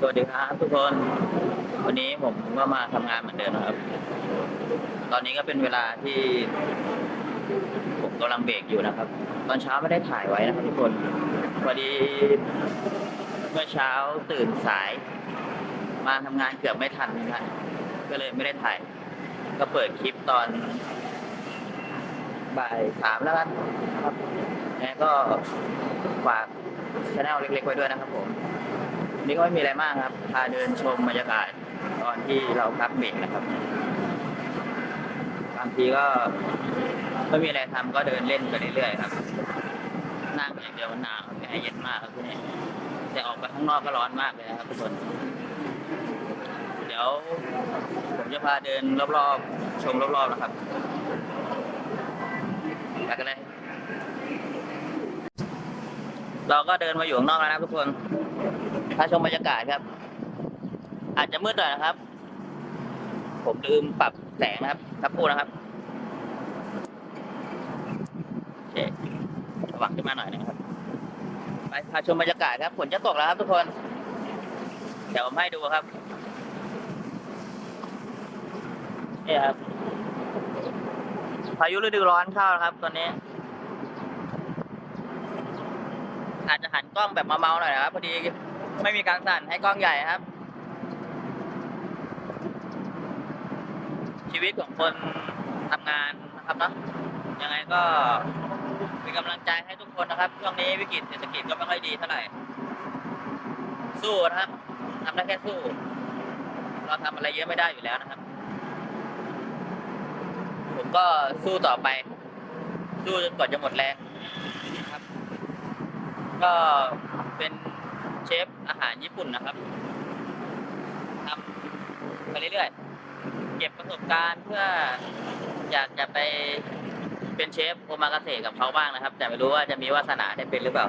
สวัสดีครับทุกคน วันนี้ผมก็มาทำงานเหมือนเดิมนะครับ ตอนนี้ก็เป็นเวลาที่ผมกำลังเบรกอยู่นะครับ ตอนเช้าไม่ได้ถ่ายไว้นะครับทุกคน พอดีเมื่อเช้าตื่นสาย มาทำงานเกือบไม่ทันนะก็เลยไม่ได้ถ่าย ก็เปิดคลิปตอนบ่ายสามแล้วกันะครับแล้วก็ฝากช anel เล็กๆไว้ด้วยนะครับผม นี่ก็ไม่มีอะไรมากครับ พาเดินชมบรรยากาศตอนที่เราพักเบรกนะครับ บางทีก็ไม่มีอะไรทำก็เดินเล่นไปเรื่อยๆครับ นั่งอย่างเดียวมันหนาวแอร์เย็นมากครับที่นี่แต่ออกไปข้างนอกก็ร้อนมากเลยนะครับทุกคน เดี๋ยวผมจะพาเดินรอบๆ ชมรอบๆนะครับไปกันเลย เราก็เดินมาอยู่ข้างนอกแล้วนะทุกคน ถ้าชมบรรยากาศครับ อาจจะมืดหน่อยนะครับ ผมลืมปรับแสงนะครับสักครู่นะครับโอเคสว่างขึ้นมาหน่อยนะครับ ไปพาชมบรรยากาศครับฝนจะตกแล้วครับทุกคน เดี๋ยวผมให้ดูครับนี่ครับพายุฤดูร้อนเข้าแล้วครับ ตอนนี้ อาจจะหันกล้องแบบเมาๆหน่อยนะครับพอดี ไม่มีการสั่นให้กล้องใหญ่ครับ ชีวิตของคนทำงานนะครับเนาะยังไงก็เป็นกำลังใจให้ทุกคนนะครับ ช่วงนี้วิกฤตเศรษฐกิจก็ไม่ค่อยดีเท่าไหร่ สู้นะครับทำได้แค่สู้ เราทำอะไรเยอะไม่ได้อยู่แล้วนะครับ ผมก็สู้ต่อไป สู้จนกว่าจะหมดแรงนะครับ ก็เป็น เชฟอาหารญี่ปุ่นนะครับทำไปเรื่อยๆ เก็บประสบการณ์เพื่ออยากจะไปเป็นเชฟโอมากาเสะกับเขาบ้างนะครับ แต่ไม่รู้ว่าจะมีวาสนาได้เป็นหรือเปล่า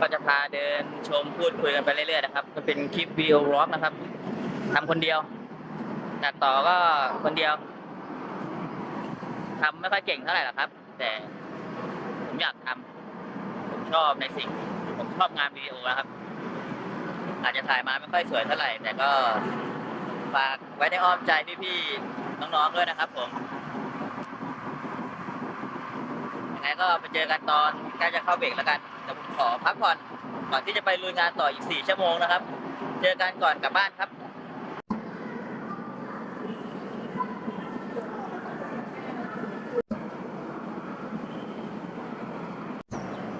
ก็จะพาเดินชมพูดคุยกันไปเรื่อยๆนะครับก็เป็นคลิปวิดีโอวล็อกนะครับทำคนเดียวตัดต่อก็คนเดียวทำไม่ค่อยเก่งเท่าไหร่หรอกครับ แต่ผมอยากทำ ชอบในสิ่งผมชอบงานวิดีโอนะครับ อาจจะถ่ายมาไม่ค่อยสวยเท่าไหร่ แต่ก็ฝากไว้ในอ้อมใจพี่ๆน้องๆด้วยนะครับผมยังไงก็ไปเจอกันตอนใกล้จะเข้าเบรกแล้วกันเดี๋ยวผมขอพักผ่อนก่อนที่จะไปลุยงานต่ออีกสี่ชั่วโมงนะครับ เจอกันก่อนกลับบ้านครับ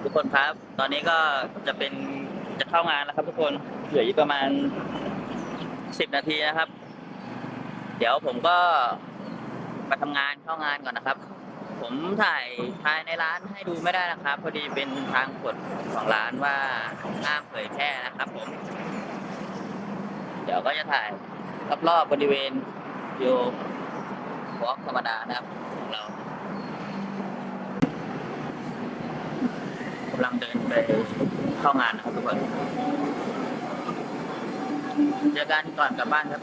ทุ กคนครับ ตอนนี้ก็จะเป็นจะเข้างานแล้วครับทุกคนเหลืออีกประมาณสิบนาทีนะครับ เดี๋ยวผมก็ไปทำงานเข้างานก่อนนะครับ ผมถ่ายภายในร้านให้ดูไม่ได้นะครับ พอดีเป็นทางกฎของร้านว่าห้ามเผยแพร่นะครับ ผม เดี๋ยวก็จะถ่ายรอบๆบริเวณวิววอล์กธรรมดานะครับของเราำลังเดินไปเข้างานนะครับทุกคนเจอกันก่อนกลับบ้านครับ